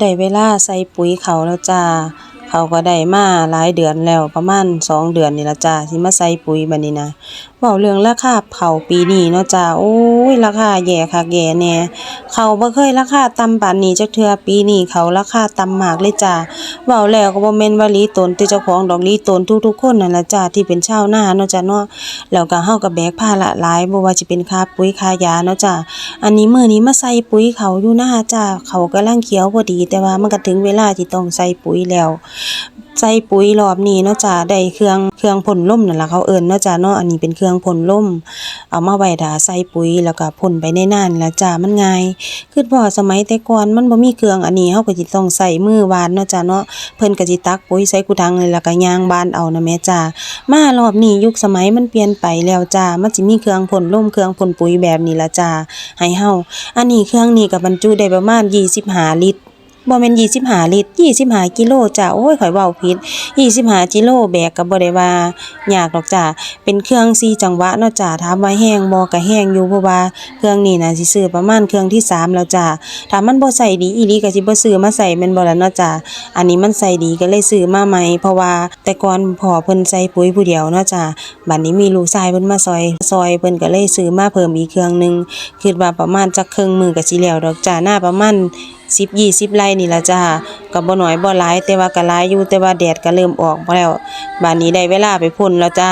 ได้เวลาใส่ปุ๋ยเขาวแล้วจ้าเขาวก็ได้มาหลายเดือนแล้ว ประมาณสองเดือนนี่ล่ะจ้า ที่มาใส่ปุ๋ยบัดนี้นะ ว้าเรื่องราคาข้าปีนี้เนาะจ้าโอ้ยราคาแย่คักแย่แน่เขาบ่เคยราคาต่ำปานนี้จักเทื่อปีนี้เขาราคาต่ำมากเลยจ้าเว้าแล้วก็บ่แม่นว่าลีตนแต่เจ้าของดอกลีตนทุกๆคนนั่นล่ะจ้าที่เป็นชาวนาเนาะจ้าเนาะแล้วก็เฮาก็แบกภาระหลายบ่ว่าสิเป็นค่าปุ๋ยค่ายาเนาะจ้าอันนี้มื้อนี้มาใส่ปุ๋ยเขาอยู่นาจ้าเขาวกำลังเขียวพอดี แต่ว่ามันก็ถึงเวลาที่ต้องใส่ปุ๋ยแล้ว ใส่ปุ๋ยรอบนี้เนาะจ้าได้เครื่องเครื่องพ่นลมนั่นล่ะเขาเอิ้นเนาะจ้าเนาะอันนี้เป็นเครื่องพ่นลมเอามาไว้ท่าใส่ปุ๋ยแล้วก็พ่นไปในนานี่ล่ะจ้ามันง่ายคือพอสมัยแต่ก่อนมันบ่มีเครื่องอันนี้เฮาก็สิต้องใส่มือวานเนาะจ้าเนาะเพิ่นก็สิตักปุ๋ยใส่กุถังนี่แล้วก็ยางบานเอานะแม่จ้ามารอบนี้ยุคสมัยมันเปลี่ยนไปแล้วจ้ามันสิมีเครื่องพ่นลมเครื่องพ่นปุ๋ยแบบนี้ล่ะจ้าให้เฮาอันนี้เครื่องนี้ก็บรรจุได้ประมาณ25ลิตร บ่แม่น25ลิตร25กิโลจ้ะโอ้ยข่อยเว้าผิด25กิโลแบกก็บ่ได้ว่ายากดอกจ้ะเป็นเครื่อง4จังหวะเนาะจ้ะถามว่าแรงบ่ก็แรงอยู่เพราะว่าเครื่องนี้น่ะสิซื้อประมาณเครื่องที่3แล้วจ้ะถ้ามันบ่ใช้ดีอีหลีก็สิบ่ซื้อมาใช้แม่นบ่ล่ะเนาะจ้ะอันนี้มันใช้ดีก็เลยซื้อมาใหม่เพราะว่าแต่ก่อนพ่อเพิ่นใส่ปุ๋ยผู้เดียวเนาะจ้ะบัดนี้มีลูกชายเพิ่นมาซอย ซอยเพิ่นก็เลยซื้อมาเพิ่มอีกเครื่องหนึงคิดว่าประมาณจักครึ่งมือก็สิแล้วดอกจ้ะหน้าประมาณสิบยี่สิบไร่นี่ละจ้าก็บ่หน่อยบ่หลายแต่ว่าก็หลายอยู่แต่ว่าแดดก็เริ่มออกแล้วบานนี้ได้เวลาไปพ่นแล้วจ้า